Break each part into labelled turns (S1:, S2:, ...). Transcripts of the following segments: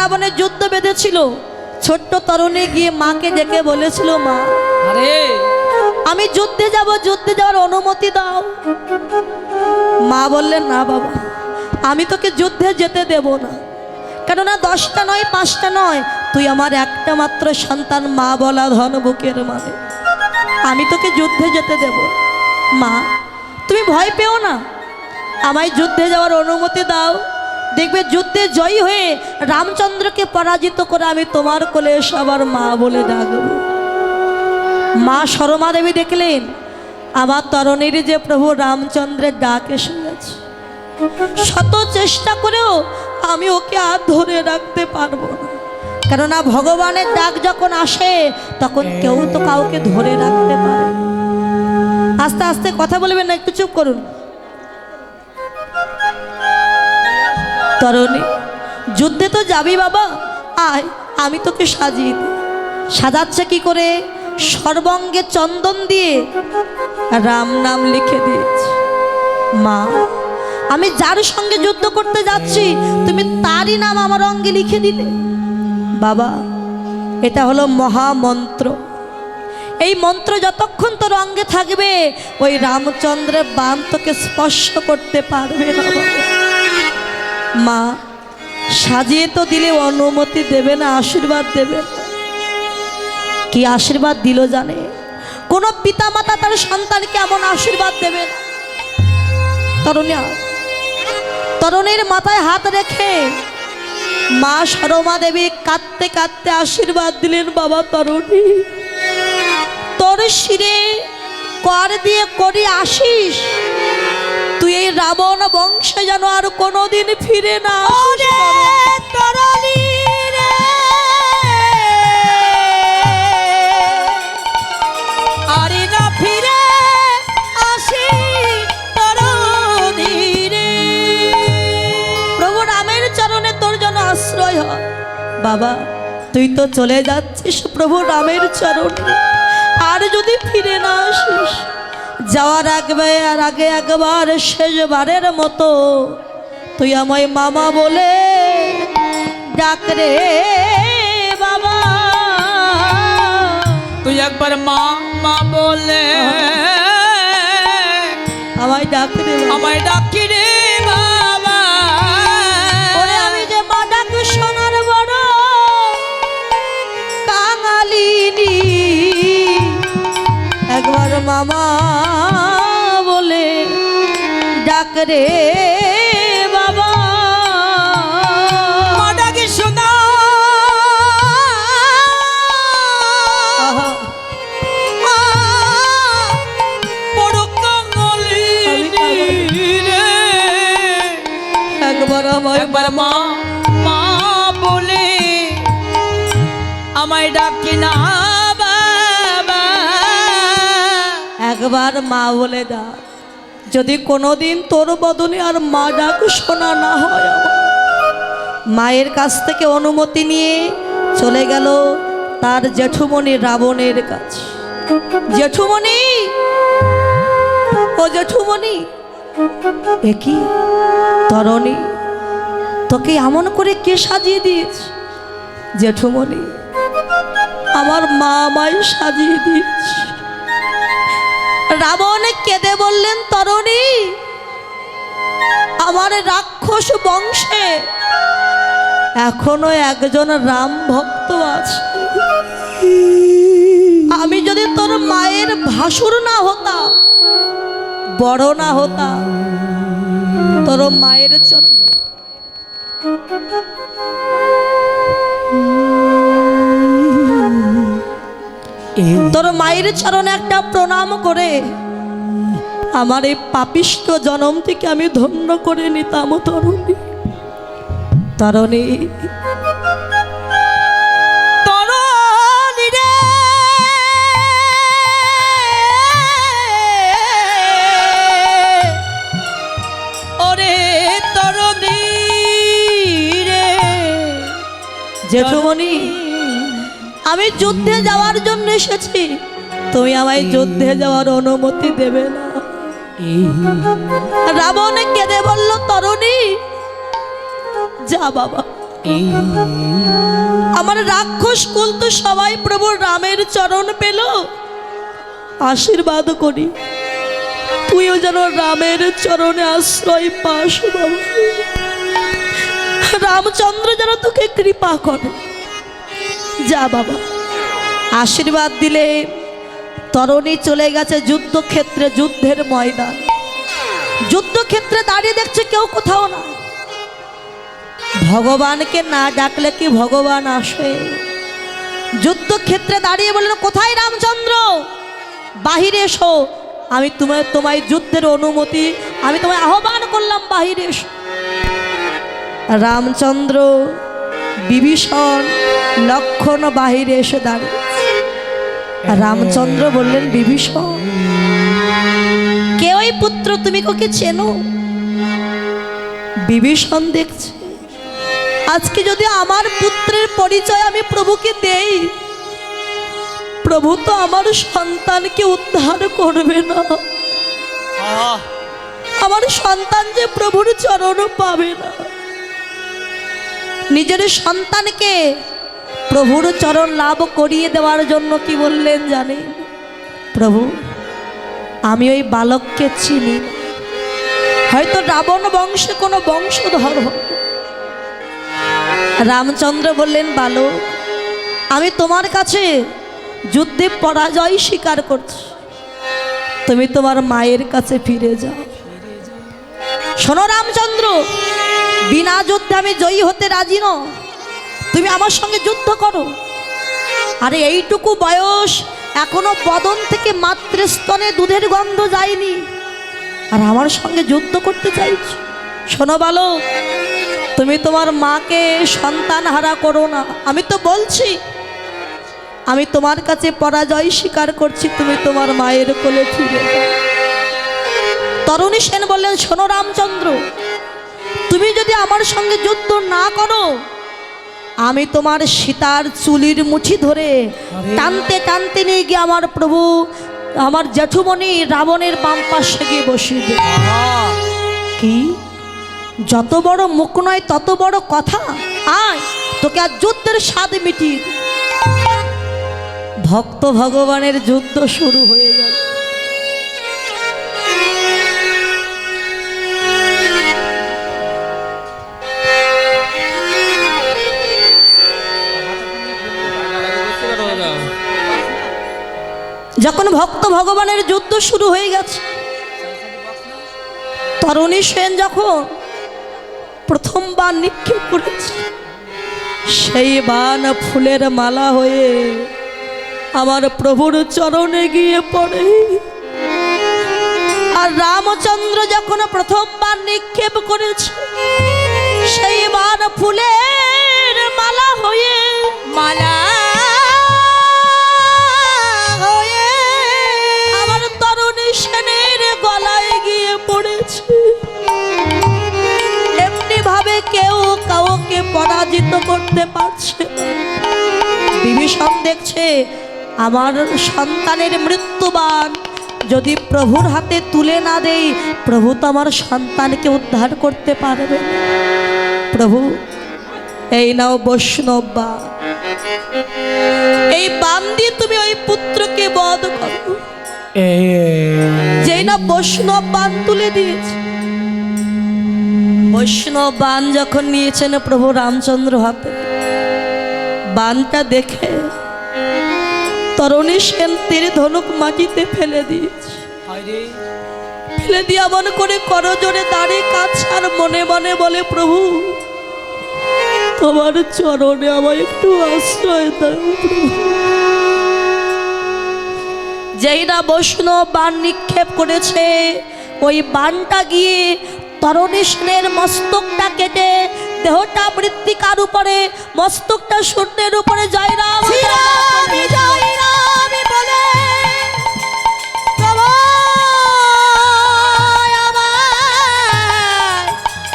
S1: রাবণের যুদ্ধ বেঁধেছিল। ছোট্ট তরুণী গিয়ে মাকে ডেকে বলেছিল মা
S2: আরে।
S1: আমি যুদ্ধে যাব যুদ্ধে যাওয়ার অনুমতি দাও। মা বললেন না বাবা আমি তোকে যুদ্ধে যেতে দেব না। কেননা দশটা নয় পাঁচটা নয় তুই আমার একটা মাত্র সন্তান মা বলা ধন বুকের মানে। আমি তোকে যুদ্ধে যেতে দেব। মা তুমি ভয় পেও না। আমায় যুদ্ধে যাওয়ার অনুমতি দাও। দেখবে যুদ্ধে জয়ী হয়ে রামচন্দ্রকে পরাজিত করে আমি তোমার কোলে এসে আবার মা বলে ডাকবো। মা সরমা দেবী দেখলেন, আমার তরণীর যে প্রভু রামচন্দ্রের ডাক এসে গেছে। শত চেষ্টা করেও আমি ওকে আর ধরে রাখতে পারব না। কেননা ভগবানের ডাক যখন আসে, তখন কেউ তো কাউকে ধরে রাখতে পারে আস্তে আস্তে কথা বলবেন না, একটু চুপ করুন। তরণী যুদ্ধে তো যাবি বাবা। আয়, আমি তোকে সাজিয়ে দিই। সাজাচ্ছে কি করে? সর্বঙ্গে চন্দন দিয়ে রাম নাম লিখে দিয়েছি। মা, আমি যার সঙ্গে যুদ্ধ করতে যাচ্ছি, তুমি তারই নাম আমার অঙ্গে লিখে দিলে। বাবা, এটা হলো মহামন্ত্র। এই মন্ত্র যতক্ষণ তোর অঙ্গে থাকবে, ওই রামচন্দ্রের বান তোকে স্পর্শ করতে পারবে না বাবা। মা, সাজিয়ে তো দিলে অনুমতি দেবে না, আশীর্বাদ দেবে কি আশীর্বাদ দিল জানে? কোন পিতামাতা তার সন্তানকে এমন আশীর্বাদ দেবে না। তরুণী, তরুণীর মাথায় হাত রেখে মা সরমা দেবী কাঁদতে কাঁদতে আশীর্বাদ দিলেন, বাবা তরুণী। তোর শিরে কর দিয়ে করি আসিস তুই এই রাবণ বংশে যেন আর কোনোদিন ফিরে না হয়। বাবা তুই তো চলে যাচ্ছিস প্রভু রামের চরণে। আর যদি ফিরে না আসিস যাওয়ার আগে আর আগে একবার শেষবারের মতো তুই আমায় মামা বলে ডাক রে বাবা।
S2: তুই একবার মা মা বলে
S1: আমায় ডাক রে
S2: আমায় ডাকি রে বাবা।
S1: আমি যে মা ডাক শোনার বড় কাঙালিনি একবার মামা ডাক রে বাবা।
S2: ডাকি শোনা।
S1: একবার
S2: একবার মা মা বলে আমায় ডাকি না বাবা।
S1: একবার মা বলে ডাক যদি কোনোদিন তোর বদনে আর মা ডাক শোনা না হয় মায়ের কাছ থেকে অনুমতি নিয়ে চলে গেল তার জেঠুমণি রাবণের কাছে। জেঠুমণি! ও জেঠুমণি! একই তরণী? তোকে এমন করে কে সাজিয়ে দিয়েছে? জেঠুমণি, আমার মা আমায় সাজিয়ে দিয়েছে। রাবণ কেঁদে বললেন, তরণী, আমার রাক্ষস বংশে এখনও একজন রাম ভক্ত আছে। আমি যদি তোর মায়ের ভাসুর না হতাম, বড় না হতাম, তোর মায়ের চরণ তোর মায়ের চরণে একটা প্রণাম করে। আমার এই পাপিষ্ট জনম থেকে আমি ধন্য করে নিতাম তরুণী। তরণী। জেঠুমণি আমি যুদ্ধে যাওয়ার জন্য এসেছি। তুমি আমায় যুদ্ধে যাওয়ার অনুমতি দেবে না। রাবণ কেঁদে বলল, তরুণী, যা বাবা। আমার রাক্ষস কুল তো সবাই প্রভু রামের চরণ পেল। আশীর্বাদ করি। তুইও যেন রামের চরণে আশ্রয় পাস বাবা। রামচন্দ্র যেন তোকে কৃপা করে। যা বাবা। আশীর্বাদ দিলে তরণী চলে গেছে যুদ্ধক্ষেত্রে, যুদ্ধের ময়দান। যুদ্ধক্ষেত্রে দাঁড়িয়ে দেখছে কেউ কোথাও না। ভগবানকে না ডাকলে কি ভগবান আসে? যুদ্ধক্ষেত্রে দাঁড়িয়ে বললেন, কোথায় রামচন্দ্র? বাহিরে এসো। আমি তোমায় তোমায় যুদ্ধের অনুমতি, আমি তোমায় আহ্বান করলাম, বাহিরে এসো। রামচন্দ্র বিভীষণ লক্ষণ বাহিরে এসে দাঁড়িয়ে রামচন্দ্র বললেন বিভীষণ কে ওই পুত্র? তুমি কোকে চেনো? বিভীষণ দেখছে আজকে যদি আমার পুত্রের পরিচয় আমি প্রভুকে দেই প্রভু তো আমার সন্তানকে উদ্ধার করবে না। আমার সন্তান যে প্রভুর চরণও পাবে না। নিজের সন্তানকে প্রভুর চরণ লাভ করিয়ে দেওয়ার জন্য কি বললেন জানেন প্রভু, আমি ওই বালককে চিনি হয়তো রাবণ বংশে কোনো বংশধর রামচন্দ্র বললেন, বালক, আমি তোমার কাছে যুদ্ধে পরাজয় স্বীকার করছি। তুমি তোমার মায়ের কাছে ফিরে যাও। শোনো রামচন্দ্র বিনা যুদ্ধে আমি জয়ী হতে রাজি ন তুমি আমার সঙ্গে যুদ্ধ করো। আরে এইটুকু বয়স এখনও বদন থেকে মাতৃস্তনে দুধের গন্ধ যায়নি। আর আমার সঙ্গে যুদ্ধ করতে চাইছ? শোনো বালক, তুমি তোমার মাকে সন্তান হারা করো না। আমি তো বলছি, আমি তোমার কাছে পরাজয় স্বীকার করছি, তুমি তোমার মায়ের কোলে ফিরে তরুণী সেন বললেন, শোনো রামচন্দ্র তুমি যদি আমার সঙ্গে যুদ্ধ না করো আমি তোমার সীতার চুলির মুঠি ধরে টানতে টানতে নিয়ে গিয়ে আমার প্রভু আমার জেঠুমণি রাবণের বাম পাশে গিয়ে বসিয়ে দেবে কি? যত বড় মুখ নয় তত বড় কথা। আয় তোকে আর যুদ্ধের স্বাদ মিটিয়ে দিই। ভক্ত ভগবানের যুদ্ধ শুরু হয়ে যখন ভক্ত ভগবানের যুদ্ধ শুরু হয়ে গেছে, তরুণী সেন যখন প্রথমবার নিক্ষেপ করেছে, সেই বান ফুলের মালা হয়ে আমার প্রভুর চরণে গিয়ে পড়ে। আর রামচন্দ্র যখন প্রথমবার নিক্ষেপ করেছে, সেই বান ফুলের মালা হয়ে
S2: মালা
S1: পরাজিত করতে পারছে। বিভীষণ দেখছে আমার সন্তানের মৃত্যুবান। যদি প্রভুর হাতে তুলে না দেই প্রভু তো আমার সন্তানকে উদ্ধার করতে পারবে প্রভু এই নাও বৈষ্ণব বান। এই বান দিয়ে তুমি ওই পুত্রকে বধ করো। যেই না বৈষ্ণব বান তুলে দিয়েছে। বৈষ্ণব বান যখন নিয়েছেন প্রভু রামচন্দ্র হাতে বানটা দেখে তরণী সেন তীর ধনুক মাটিতে ফেলে দিয়েছে। ফেলে দিয়ে এমন করে করজোরে দাঁড়িয়ে কাছে আর মনে মনে বলে প্রভু তোমার চরণে আমার একটু আশ্রয় দাও যেই না বৈষ্ণব বান নিক্ষেপ করেছে ওই বানটা গিয়ে তরণী সেনের মস্তকটা কেটে দেহটা মৃত্তিকার উপরে মস্তকটা শূন্যের উপরে জয় রাম জয় রাম বলে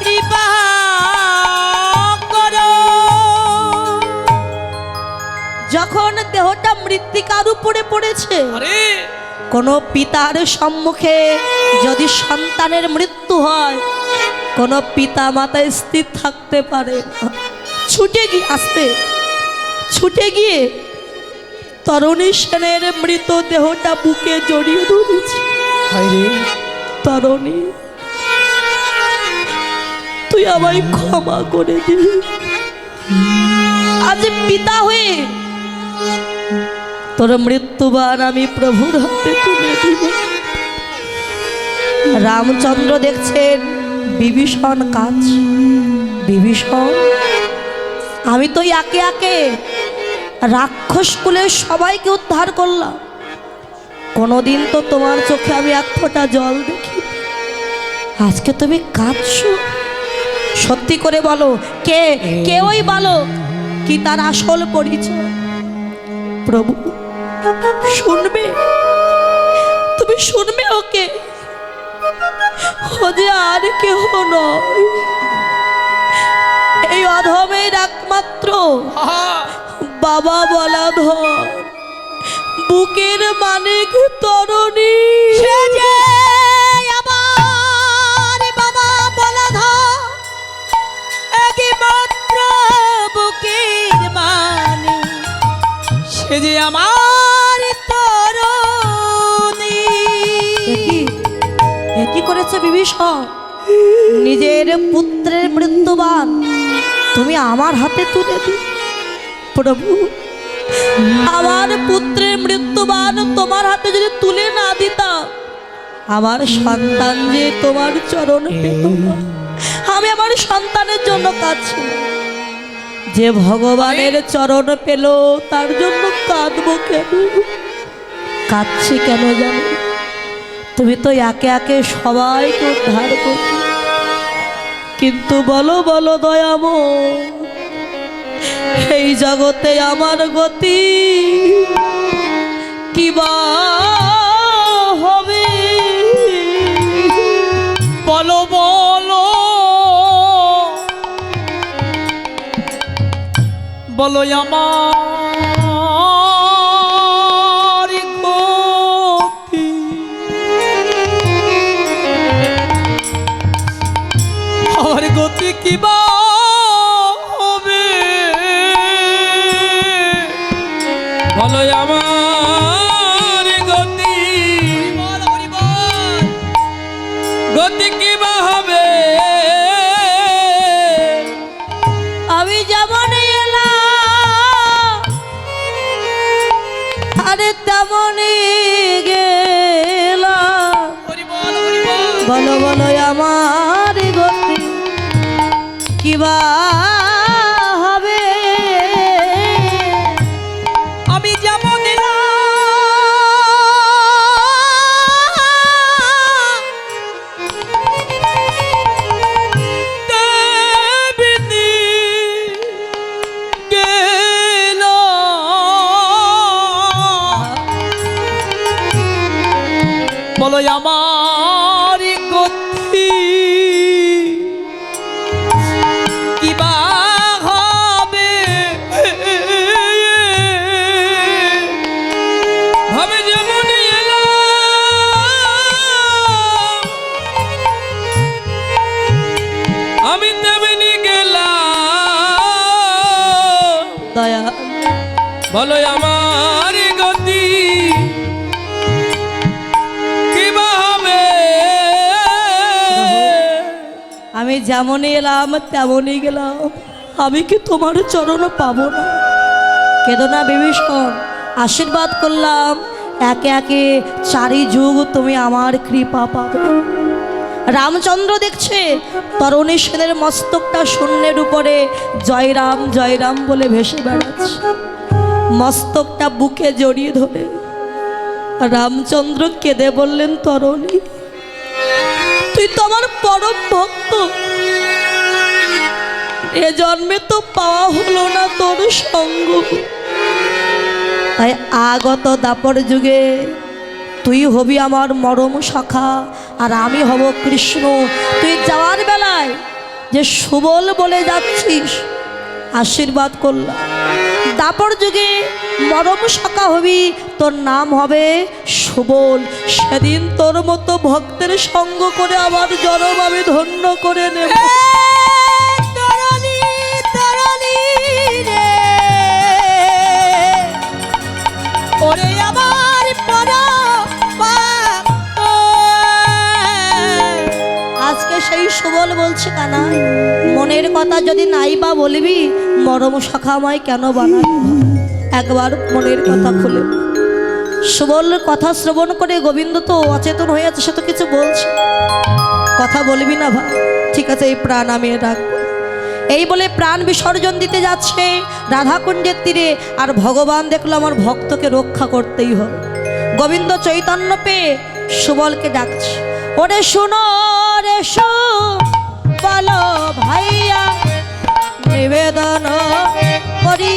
S2: কৃপা করো।
S1: যখন দেহটা মৃত্তিকার উপরে পড়েছে কোনো পিতার সম্মুখে যদি সন্তানের মৃত্যু হয় কোনো পিতা মাতা স্থির থাকতে পারে। ছুটে গিয়ে আসতে ছুটে গিয়ে তরণী সেনের মৃত দেহটা বুকে জড়িয়ে ধরেছি। তরণী তুই আমায় ক্ষমা করে দিবি আজ পিতা হয়ে তোর মৃত্যুবার আমি প্রভুর হাতে তুলে দিব। রামচন্দ্র দেখছেন বিভীষণ কাজ, বিভীষণ। আমি তো একে একে রাক্ষস কুলের সবাইকে উদ্ধার করলাম। কোনোদিন তো তোমার চোখে আমি এক ফোঁটা জল দেখি। আজকে তুমি কাঁদছো। সত্যি করে বলো, কে কে ওই বলো কি তার আসল পরিচয়? প্রভু। শুনবে? তুমি শুনবে ওকে? ও যে আর কেহ নয়। এই অধমের একমাত্র বাবা বলা ধর বুকের মানিক তরণী।
S2: সে যে আমার একমাত্র বুকের মানে সে যে আমার
S1: বিভীষণ নিজের পুত্রের মৃত্যুবান তুমি আমার হাতে তুলে দি প্রভু, আমার পুত্রের মৃত্যুবান তোমার হাতে যদি তুলে না দিতাম আমার সন্তান যে তোমার চরণ আমি আমার সন্তানের জন্য কাঁদছি যে ভগবানের চরণ পেল, তার জন্য কাঁদবো কেন? কাঁদছি কেন জানো? তুমি তো একে একে সবাইকে উদ্ধার করবে কিন্তু বলো বলো দয়াম এই জগতে আমার গতি কিবা হবে?
S2: বলো বলো বলো আমার গতি কিবা হবে বলো আমার গতি। গতি কিবা হবে?
S1: আমি যেমন এলাম আরে তেমনই গেলাম। বলো বলো আমার গতি। কিবা
S2: আমি
S1: যেমনই এলাম, তেমনই গেলাম। আমি কি তোমার চরণ পাবো না? কেদো না বিভীষণ, আশীর্বাদ করলাম। একে একে চারি যুগ তুমি আমার কৃপা পাবে। রামচন্দ্র দেখছে, তরণী সেনের মস্তকটা শূন্যের উপরে জয়রাম জয়রাম বলে ভেসে বেড়াচ্ছে। মস্তকটা বুকে জড়িয়ে ধরে। রামচন্দ্র কেঁদে বললেন, তরণী তুই তো আমার পরম ভক্ত। এ জন্মে তো পাওয়া হলো না তোর সঙ্গ। তাই আগত দাপর যুগে তুই হবি আমার মরম সখা, আর আমি হব কৃষ্ণ। তুই যাওয়ার বেলায় যে সুবল বলে যাচ্ছিস আশীর্বাদ করল। দাপর যুগে মরম শাখা হবি, তোর নাম হবে সুবল। সেদিন তোর মতো ভক্তের সঙ্গ করে আমার জনম আমি ধন্য করে নেব। ওরে আমার সুবল বলছে কানা, মনের কথা যদি নাই বা বলবি, মরম শাখাময় কেন বানাই একবার মনের কথা খুলে। সুবল কথা শ্রবণ করে গোবিন্দ তো অচেতন হয়ে আছে, সে তো কিছু বলছে। কথা বলবি না ভাই, ঠিক আছে, এই প্রাণ আমি রাখব এই বলে প্রাণ বিসর্জন দিতে যাচ্ছে রাধাকুণ্ডের তীরে, আর ভগবান দেখল আমার ভক্তকে রক্ষা করতেই হবে। গোবিন্দ চৈতন্য পেয়ে সুবলকে ডাকছে, ওরে শুনো বল বলো ভাইয়া নিবেদন করি।